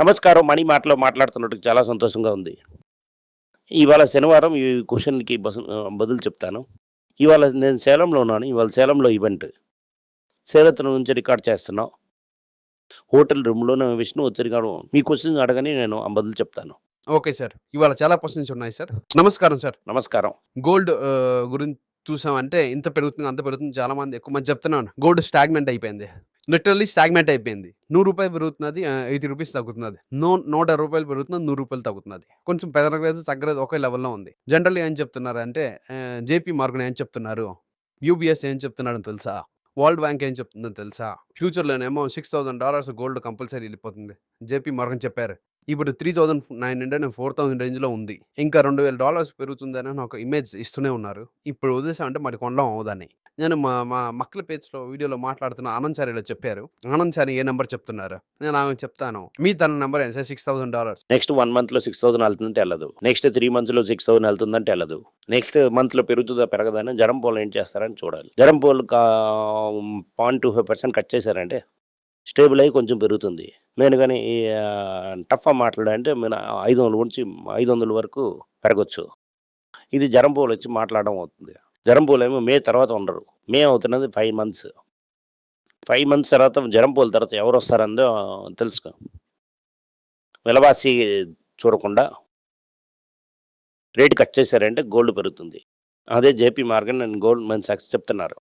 నమస్కారం మణి మాటలో మాట్లాడుతున్నట్టు చాలా సంతోషంగా ఉంది ఇవాళ శనివారం ఈ క్వశ్చన్కి బసు బదులు చెప్తాను ఇవాళ నేను సేలంలో ఉన్నాను ఇవాళ సేలంలో ఈవెంట్ సేలత నుంచి రికార్డ్ చేస్తున్నాం హోటల్ రూమ్లోనే విష్ణు వచ్చరిగాడు మీ క్వశ్చన్ అడగని నేను బదులు చెప్తాను ఓకే సార్. ఇవాళ చాలా క్వెషన్స్ ఉన్నాయి సార్. నమస్కారం సార్. నమస్కారం గోల్డ్ గురించి చూసామంటే ఇంత పెరుగుతుంది, అంత పెరుగుతుంది చాలా మంది ఎక్కువ మంది చెప్తున్నాను. గోల్డ్ స్టాగ్నెంట్ అయిపోయింది. లిటరలీ స్టాగ్మెంట్ అయిపోయింది. నూరు రూపాయలు పెరుగుతున్నది ఎయిటీ రూపీస్ తగ్గుతున్నది. నో నూట రూపాయలు పెరుగుతున్నది. నూరు రూపాయలు తగ్గుతున్నది. కొంచెం పెరగలేదు, తగ్గలేదు ఒకే లెవెల్‌లో ఉంది. జనరల్గా ఏం చెప్తున్నారంటే అంటే జేపీ మార్గన్ ఏం చెప్తున్నారు? యూబీఎస్ ఏం చెప్తున్నాడని తెలుసా? వరల్డ్ బ్యాంక్ ఏం చెప్తుందో తెలుసా? ఫ్యూచర్‌లోనేమో $6000 గోల్డ్ కంపల్సరీ వెళ్ళిపోతుంది జేపీ మార్గన్ చెప్పారు. ఇప్పుడు 3900 4000 రేంజ్‌లో ఉంది. ఇంకా $2000 పెరుగుతుందని ఒక ఇమేజ్ ఇస్తూనే ఉన్నారు. ఇప్పుడు వదిలేసామంటే మరి కొనడం అవ్వదని. నేను మా మా మక్కల పేజ్‌లో వీడియోలో మాట్లాడుతున్న ఆనంద్ సార్ ఇలా చెప్పారు. ఆనంద్ సార్ ఏ నెంబర్ చెప్తున్నారు? నేను ఆమె చెప్తాను. మీ తన నెంబర్ ఎంత? సార్ $6000 నెక్స్ట్ వన్ మంత్లో సిక్స్ థౌసండ్ వెళ్తుందంటే వెళ్ళదు. నెక్స్ట్ త్రీ మంత్స్లో సిక్స్ థౌసండ్ వెళ్తుందంటే వెళ్ళదు. నెక్స్ట్ మంత్లో పెరుగుతుందా పెరగదని? జరం పోలు ఏం చేస్తారని చూడాలి. జరం pole point two five percent cut చేశారంటే స్టేబుల్ అయ్యి కొంచెం పెరుగుతుంది. నేను కానీ టఫ్గా మాట్లాడంటే నేను ఐదు వందల నుంచి ఐదు వందల వరకు పెరగచ్చు. ఇది జరం పోలు వచ్చి మాట్లాడడం అవుతుంది. జరం ఏమో మే తర్వాత ఉండరు. మే అవుతున్నది ఫైవ్ మంత్స్ ఫైవ్ మంత్స్ తర్వాత జరం తర్వాత ఎవరు వస్తారందో తెలుసుకో. విలవాసి చూడకుండా రేటు కట్ చేశారంటే గోల్డ్ పెరుగుతుంది. అదే జేపీ మార్గన్ నేను గోల్డ్ మెన్ సాక్స్ చెప్తున్నారు.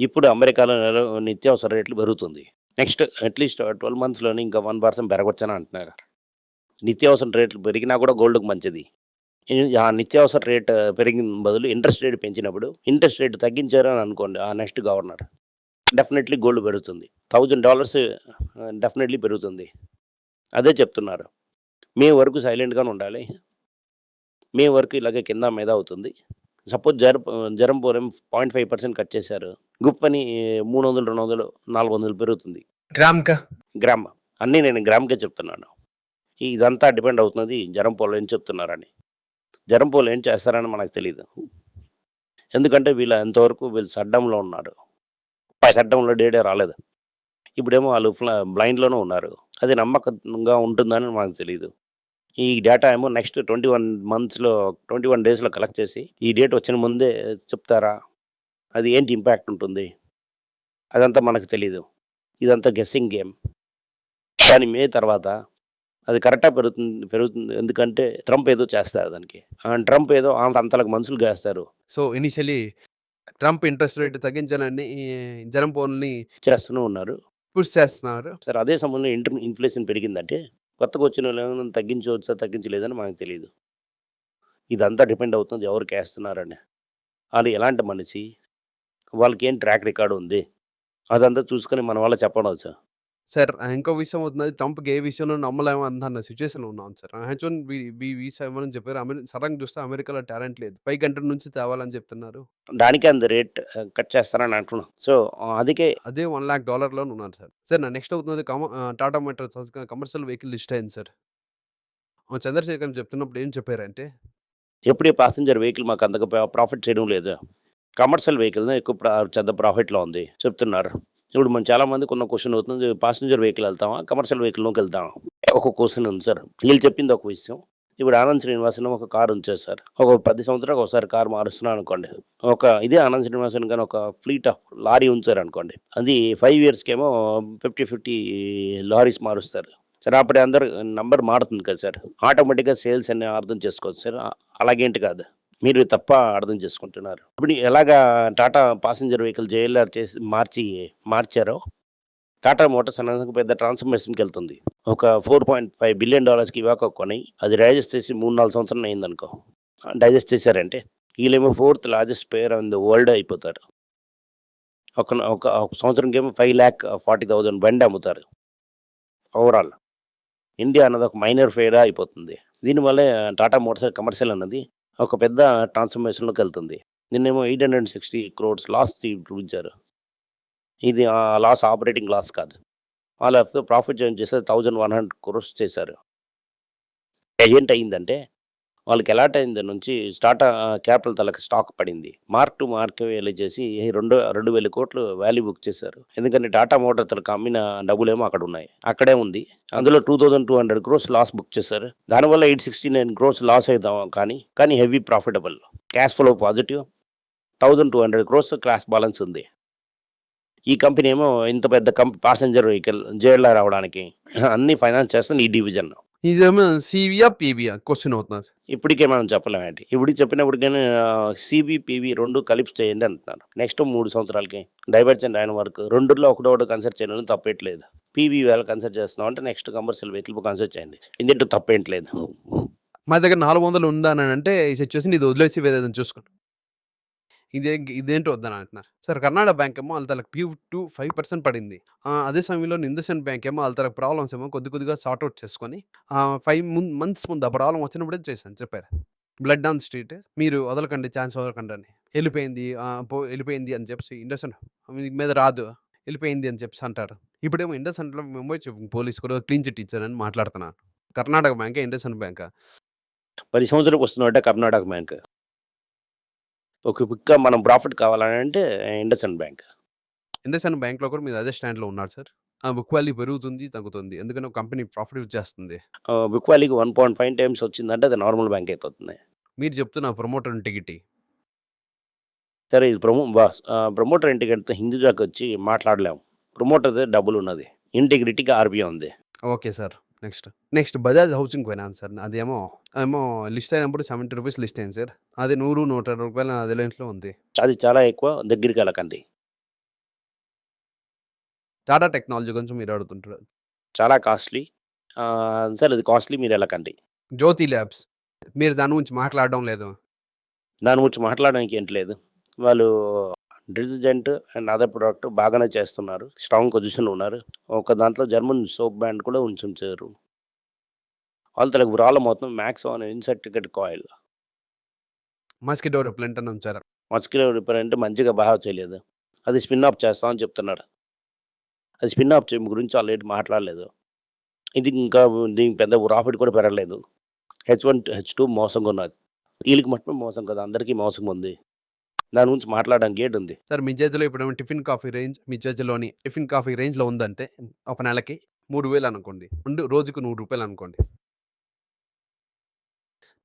ఇప్పుడు అమెరికాలో నెల- నిత్యావసర రేట్లు పెరుగుతుంది. నెక్స్ట్ అట్లీస్ట్ ట్వెల్వ్ మంత్స్లోనే ఇంకా వన్ పర్సెంట్ పెరగొచ్చని అంటున్నారు. నిత్యావసర రేట్లు పెరిగినా కూడా గోల్డ్కి మంచిది. ఆ నిత్యావసర రేట్ పెరిగిన బదులు ఇంట్రెస్ట్ రేట్ పెంచినప్పుడు ఇంట్రెస్ట్ రేట్ తగ్గించారు అని అనుకోండి ఆ నెక్స్ట్ గవర్నర్. డెఫినెట్లీ గోల్డ్ పెరుగుతుంది. థౌజండ్ డాలర్స్ డెఫినెట్లీ పెరుగుతుంది. అదే చెప్తున్నారు. మే వరకు సైలెంట్గానే ఉండాలి. మే వరకు ఇలాగే కింద మీద అవుతుంది. సపోజ్ జర జరం పోరేం పాయింట్ ఫైవ్ పర్సెంట్ కట్ చేశారు. గుప్పని మూడు వందలు రెండు వందలు నాలుగు వందలు పెరుగుతుంది. గ్రామ్‌కా? గ్రామ్. అన్నీ నేను గ్రామ్కే చెప్తున్నాను. ఇదంతా డిపెండ్ అవుతున్నది జరం పోలు ఏం చెప్తున్నారని. జరంపూలు ఏం చేస్తారని మనకు తెలియదు ఎందుకంటే వీళ్ళు ఎంతవరకు వీళ్ళు సడ్డంలో ఉన్నారు. సడ్డంలో డేటే రాలేదు. ఇప్పుడేమో వాళ్ళు ఫ్ల బ్లైండ్లోనే ఉన్నారు. అది నమ్మకంగా ఉంటుందని మనకు తెలియదు ఈ డేటా ఏమో నెక్స్ట్ ట్వంటీ వన్ మంత్స్లో ట్వంటీ వన్ డేస్లో కలెక్ట్ చేసి ఈ డేట్ వచ్చిన ముందే చెప్తారా? అది ఏంటి ఇంపాక్ట్ ఉంటుంది? అదంతా మనకు తెలియదు ఇదంతా గెస్సింగ్ గేమ్. కానీ మే తర్వాత అది కరెక్ట్గా పెరుగుతుంది పెరుగుతుంది. ఎందుకంటే ట్రంప్ ఏదో చేస్తారు దానికి. ఆ ట్రంప్ ఏదో ఆ అంతలకు మనుషులు చేస్తారు so initially Trump interest rate తగ్గించాలని జనం పోల్ని చేస్తూనే ఉన్నారు. పుష్ చేస్తున్నారు. సరే అదే సమయంలో ఇంటర్ ఇన్ఫ్లేషన్ పెరిగిందంటే కొత్తగా వచ్చిన వాళ్ళు ఏమైనా తగ్గించవచ్చా తగ్గించలేదని మనకు తెలియదు ఇదంతా డిపెండ్ అవుతుంది ఎవరికి వేస్తున్నారని వాళ్ళు ఎలాంటి మనిషి? వాళ్ళకి ఏం ట్రాక్ రికార్డు ఉంది? అదంతా చూసుకొని మన వాళ్ళ చెప్పవచ్చు సార్ ఇంకో విషయం అవుతున్నది ట్రంప్‌కి ఏ విషయంలో నమ్మలేము అన్న సిట్యుయేషన్‌లో ఉన్నాం sir. H one B B visa చెప్పారు. అమెరి సడన్‌గా చూస్తే అమెరికాలో టాలెంట్ లేదు. పై కంట్రీ నుంచి తేవాలని చెప్తున్నారు. దానికే అంత రేట్ కట్ చేస్తారని అంటున్నాం సో అందుకే అదే $1,00,000 లోనే ఉన్నాను సార్. సార్ నా నెక్స్ట్ అవుతున్నది కమ ఆహ్, Tata Motors commercial vehicle list అయింది సార్. ఆ చంద్రశేఖర్ చెప్తున్నప్పుడు ఏం చెప్పారంటే ఎప్పుడే ప్యాసింజర్ వెహికల్ మాకు అంతగా ప్రా- ప్రాఫిట్ చేయడం లేదు కమర్షియల్ వెహికల్ ఎక్కువ ప్రా- పెద్ద ప్రాఫిట్లో ఉంది చెప్తున్నారు ఇప్పుడు మనం చాలామందికి ఉన్న కొన్న క్వశ్చన్ అవుతుంది పాసింజర్ వెహికల్ వెళ్తామా కమర్షియల్ వెహికల్లోకి వెళ్తామా? ఒక క్వశ్చన్ ఉంది సార్. వీళ్ళు చెప్పింది ఒక విషయం. ఇప్పుడు ఆనంద్ శ్రీనివాసన్ ఒక కార్ ఉంచారు సార్. ఒక పది సంవత్సరాలకు ఒకసారి కార్ మారుస్తున్నాను అనుకోండి. ఒక ఇదే ఆనంద్ శ్రీనివాసన్ కానీ ఒక ఫ్లీట్ ఆఫ్ లారీ ఉంచారు అనుకోండి. అది ఫైవ్ ఇయర్స్కేమో ఫిఫ్టీ ఫిఫ్టీ లారీస్ మారుస్తారు. సరే అప్పుడు అందరు నంబర్ మారుతుంది కదా సార్. ఆటోమేటిక్గా సేల్స్ అన్ని అర్థం చేసుకోవచ్చు సార్. అలాగేంటి కాదు. మీరు తప్ప అర్థం చేసుకుంటున్నారు. ఇప్పుడు ఎలాగా టాటా పాసింజర్ వెహికల్ జేఎల్ఆర్ చేసి మార్చి మార్చారో? టాటా మోటార్స్ అనేది పెద్ద ట్రాన్స్ఫర్మేషన్కి వెళ్తుంది. ఒక ఫోర్ పాయింట్ ఫైవ్ బిలియన్ డాలర్స్కి ఇవాక కొని అది డైజెస్ట్ చేసి మూడు నాలుగు సంవత్సరం అయిందనుకో. డైజెస్ట్ చేశారంటే వీళ్ళేమో fourth largest player in the world అయిపోతారు. ఒక ఒక సంవత్సరంకి ఏమో ఫైవ్ ల్యాక్ ఫార్టీ థౌజండ్ బండి అమ్ముతారు. ఓవరాల్. ఇండియా అన్నది ఒక మైనర్ ఫేర్ అయిపోతుంది. దీనివల్లే టాటా మోటార్స్ కమర్షియల్ అన్నది ఒక పెద్ద ట్రాన్స్ఫర్మేషన్లోకి వెళ్తుంది. నిన్నేమో eight hundred sixty crores loss చూపించారు. ఇది లాస్ ఆపరేటింగ్ లాస్ కాదు. వాళ్ళ ప్రాఫిట్ జాయిన్ చేస్తే థౌజండ్ వన్ హండ్రెడ్ క్రోర్స్ చేశారు. ఏంటి అయిందంటే వాళ్ళకి ఎలాట్ అయింది నుంచి స్టార్ట్ క్యాపిటల్ తలకి స్టాక్ పడింది. మార్క్ టు మార్క్ వేలు చేసి రెండు రెండు వేల కోట్లు వాల్యూ బుక్ చేశారు. ఎందుకంటే టాటా మోటార్ తలకు అమ్మిన డబ్బులేమో అక్కడ ఉన్నాయి. అక్కడే ఉంది. అందులో two thousand two hundred crores loss book చేశారు. దానివల్ల eight sixty nine crores loss అవుతాం కానీ కానీ heavy profitable cash flow positive thousand two hundred crores class balance ఉంది. ఈ కంపెనీ ఏమో ఇంత పెద్ద కంప్ ప్యాసింజర్ వెహికల్ జేఎల్ఆర్ రావడానికి అన్ని ఫైనాన్స్ చేస్తుంది ఈ డివిజన్ ఇదేమో సివియా పీబీయా క్వశ్చన్ అవుతుంది ఇప్పటికే మనం చెప్పలేమేంటి ఇప్పుడు చెప్పినప్పటికీ సిబి పివి రెండు కలిపి చేయండి అంటున్నారు. నెక్స్ట్ మూడు సంవత్సరాలకి డైవర్జెంట్ అయిన వరకు రెండులో ఒకటొకటి కన్సిడర్ చేయడం తప్పేట్లేదు. పీవీ వేళ కన్సిడర్ చేస్తున్నాం అంటే నెక్స్ట్ కమర్షియల్ వెహికల్ కన్సిడర్ చేయండి. ఇందులో తప్పేంట్లేదు మా దగ్గర నాలుగు వందలు ఉందా అని అంటే ఈ సిచ్యువేషన్ ఇది వదిలేసి వేరేదని చూసుకోండి. ఇదే ఇదేంటో వద్దని అంటున్నారు. సార్ కర్ణాటక బ్యాంక్ ఏమో వాళ్ళ తలకు ప్యూ టూ ఫైవ్ పర్సెంట్ పడింది. అదే సమయంలో ఇండస్ఇండ్ బ్యాంక్ ఏమో వాళ్ళ తలకు ప్రాబ్లమ్స్ ఏమో కొద్ది కొద్దిగా సార్ట్అవుట్ చేసుకొని ఫైవ్ మంత్స్ ముందు ఆ ప్రాబ్లం వచ్చినప్పుడే చేశాను. చెప్పారు. బ్లడ్ ఆన్ స్ట్రీట్ మీరు వదలకండి ఛాన్స్ వదలకండి అని. వెళ్ళిపోయింది పో వెళ్ళిపోయింది అని చెప్పి ఇండస్ఇండ్ మీద రాదు వెళ్ళిపోయింది అని చెప్పి అంటారు. ఇప్పుడేమో ఇండస్ఇండ్లో ముంబై పోలీస్ కూడా క్లీన్ చిట్ ఇచ్చారని మాట్లాడుతున్నాను. కర్ణాటక బ్యాంక్ ఇండస్ బ్యాంకా? పది సంవత్సరాలకు వస్తున్నట్టే కర్ణాటక బ్యాంక్. ఒక పిక్క మనం ప్రాఫిట్ కావాలని అంటే ఇండస్ఇండ్ బ్యాంక్ ఇండస్ఇండ్ బ్యాంక్‌లో కూడా మీరు అదే స్టాండ్‌లో ఉన్నారు సార్. బుక్ వాల్యూ పెరుగుతుంది, తగ్గుతుంది. ఎందుకంటే కంపెనీ ప్రాఫిట్ చేస్తుంది. బుక్ వాల్యూకి వన్ పాయింట్ ఫైవ్ టైమ్స్ వచ్చిందంటే అది నార్మల్ బ్యాంక్ అయిపోతుంది మీరు చెప్తున్న ప్రమోటర్ ఇంటిగ్రిటీ. సరే ఇది ప్రమో ప్రమోటర్ ఇంటిగ్రిటీతో హిందూజాకి వచ్చి మాట్లాడలేము ప్రమోటర్ది డబ్బులు ఉన్నది ఇంటిగ్రిటీకి ఆర్బీఐ ఉంది okay sir. Next. Next Bajaj housing finance sir. అదేమో ఏమో లిస్ట్ అయినప్పుడు రూ. 70 లిస్ట్ అయింది సార్. అది 100, 120 రూపాయల అదే రేంజ్‌లో ఉంది. అది చాలా ఎక్కువ దగ్గరికి వెళ్ళకండి టాటా టెక్నాలజీ గురించి మీరు అడుగుతుంటారు. చాలా కాస్ట్లీ సరే అది కాస్ట్లీ మీరు వెళ్ళకండి జ్యోతి ల్యాబ్స్. మీరు దాని గురించి మాట్లాడడం లేదు. దాని గురించి మాట్లాడడానికి ఏంటి లేదు వాళ్ళు డిటర్జెంట్ అండ్ అదర్ ప్రోడక్ట్ బాగానే చేస్తున్నారు. స్ట్రాంగ్ పొజిషన్ ఉన్నారు. ఒక దాంట్లో జర్మన్ సోప్ బ్రాండ్ కూడా ఉంచారు వాళ్ళ తలకు ప్రాబ్లం మొత్తం max on insecticide coil. Mosquito repellent అని ఉంచారు. మస్కిలో రిపేర్ అంటే మంచిగా బాగా చేయలేదు. అది స్పిన్ ఆఫ్ చేస్తామని చెప్తున్నాడు. అది స్పిన్ ఆఫ్ చేయడం గురించి ఆల్రెడీ మాట్లాడలేదు. ఇది ఇంకా దీనికి పెద్ద ప్రాఫిట్ కూడా పెరగలేదు. హెచ్ వన్ హెచ్ టూ మోసంగా ఉన్నది వీళ్ళకి మట్టుమే మోసం కదా. అందరికీ మోసం ఉంది దాని గురించి మాట్లాడడానికి గేట్ ఉంది సార్ మీ చేతిలో ఇప్పుడు టిఫిన్ కాఫీ రేంజ్ మీ చేతిలోని టిఫిన్ కాఫీ రేంజ్‌లో ఉందంటే ఒక నెలకి 3000 అనుకోండి. ఉండు రోజుకు రూ. 100 అనుకోండి.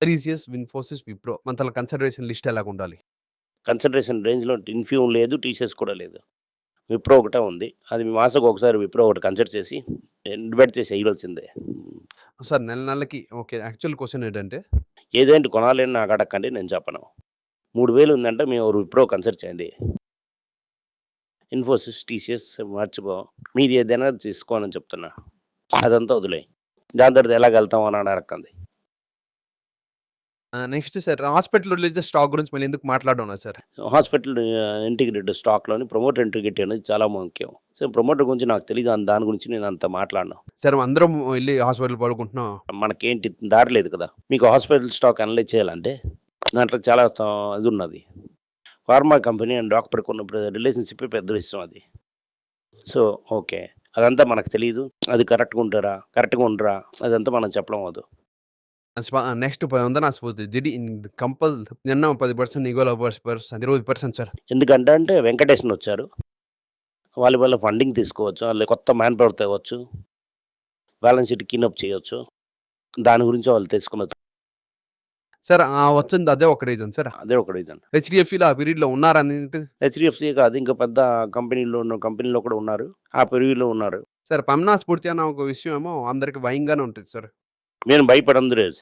టీసీఎస్, ఇన్ఫోసిస్, విప్రో మన కన్సిడరేషన్ లిస్ట్ ఎలాగ ఉండాలి? కన్సిడరేషన్ రేంజ్లో ఇన్ఫ్యూమ్ లేదు టీసీఎస్ కూడా లేదు విప్రో ఒకటే ఉంది అది మీ మాసకు ఒకసారి విప్రో ఒకటి కన్సిడర్ చేసి డివైడ్ చేసి వేయవలసిందే సార్ నెల నెలకి ఓకే. యాక్చువల్ క్వెషన్ ఏంటంటే ఏదేంటి కొనాలి అని నాకు అడగండి నేను చెప్పను మూడు వేలు ఉందంటే మేము విప్రో కన్సిడర్ చేయండి. ఇన్ఫోసిస్ టీసీఎస్ మర్చిపో మీది ఏదైనా తీసుకోనని చెప్తున్నా. అదంతా వదిలే దాని తర్వాత ఎలాగ వెళ్తాం అని అడగండి next sir hospital release stock గురించి మళ్ళీ ఎందుకు మాట్లాడడం సార్? హాస్పిటల్ ఇంటిగ్రేటెడ్ స్టాక్లోని ప్రమోటర్ ఇంటిగ్రిటీ అనేది చాలా ముఖ్యం. సో ప్రమోటర్ గురించి నాకు తెలియదు అని దాని గురించి నేను అంత మాట్లాడను. సార్ అందరం వెళ్ళి హాస్పిటల్ పడుకుంటున్నాం. మనకేంటి దారి లేదు కదా. మీకు హాస్పిటల్ స్టాక్ అనలైజ్ చేయాలంటే? దాంట్లో చాలా ఇది ఉన్నది ఫార్మా కంపెనీ అండ్ డాక్టర్కి ఉన్న రిలేషన్షిప్ పెద్ద ఇష్టం అది. So okay. అదంతా మనకు తెలియదు అది కరెక్ట్గా ఉంటారా కరెక్ట్గా ఉండరా? అదంతా మనం చెప్పడం అవదు నెక్స్ట్ ప వందన స్ఫూర్తి. జిడి కంపల్ నిన్న 10% ఇగోలో పర్సెంట్ 20% సార్. ఎందుకంటే అంటే వెంకటేశ్వర వచ్చారు. వాళ్ళ వల్ల ఫండింగ్ తీసుకోవచ్చు. వాళ్ళు కొత్త మ్యాన్ పవర్ తేవచ్చు. బ్యాలెన్స్ షీట్ క్లీనప్ చేయొచ్చు. దాని గురించి వాళ్ళు తెలుసుకున్న సార్ ఆ వచ్చింది అదే ఒక రీజన్ సార్. అదే ఒక రీజన్ హెచ్‌డిఎఫ్‌సిలో ఆ పీరియడ్‌లో ఉన్నారని హెచ్డిఎఫ్సి కాదు ఇంకా పెద్ద కంపెనీలో ఉన్న కంపెనీలో కూడా ఉన్నారు ఆ పెరుగులో ఉన్నారు సార్ పమ్నా స్ఫూర్తి అన్న ఒక విషయం ఏమో అందరికి భయంగానే ఉంటుంది సార్. నేను భయపడంది లేదు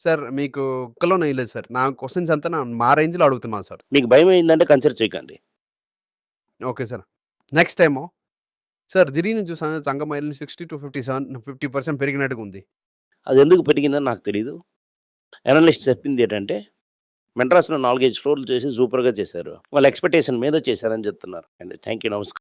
సార్ మీకు ఒక్కలో వేయలేదు సార్. నా క్వెషన్స్ అంతా నా మా రేంజ్‌లో అడుగుతున్నాను సార్. మీకు భయం అయిందంటే కన్సిడర్ చేయకండి ఓకే సార్. నెక్స్ట్ ఏమో సార్ జిరిని చూసాను సంగమైలు 60-57 50% పెరిగినట్టుగా ఉంది. అది ఎందుకు పెరిగిందని నాకు తెలియదు అనలిస్ట్ చెప్పింది ఏంటంటే మెడ్రాస్లో నాలుగైదు స్టోర్లు చేసి సూపర్గా చేశారు. వాళ్ళ ఎక్స్పెక్టేషన్ మీద చేశారని చెప్తున్నారు. అండి థ్యాంక్ యూ నమస్కారం.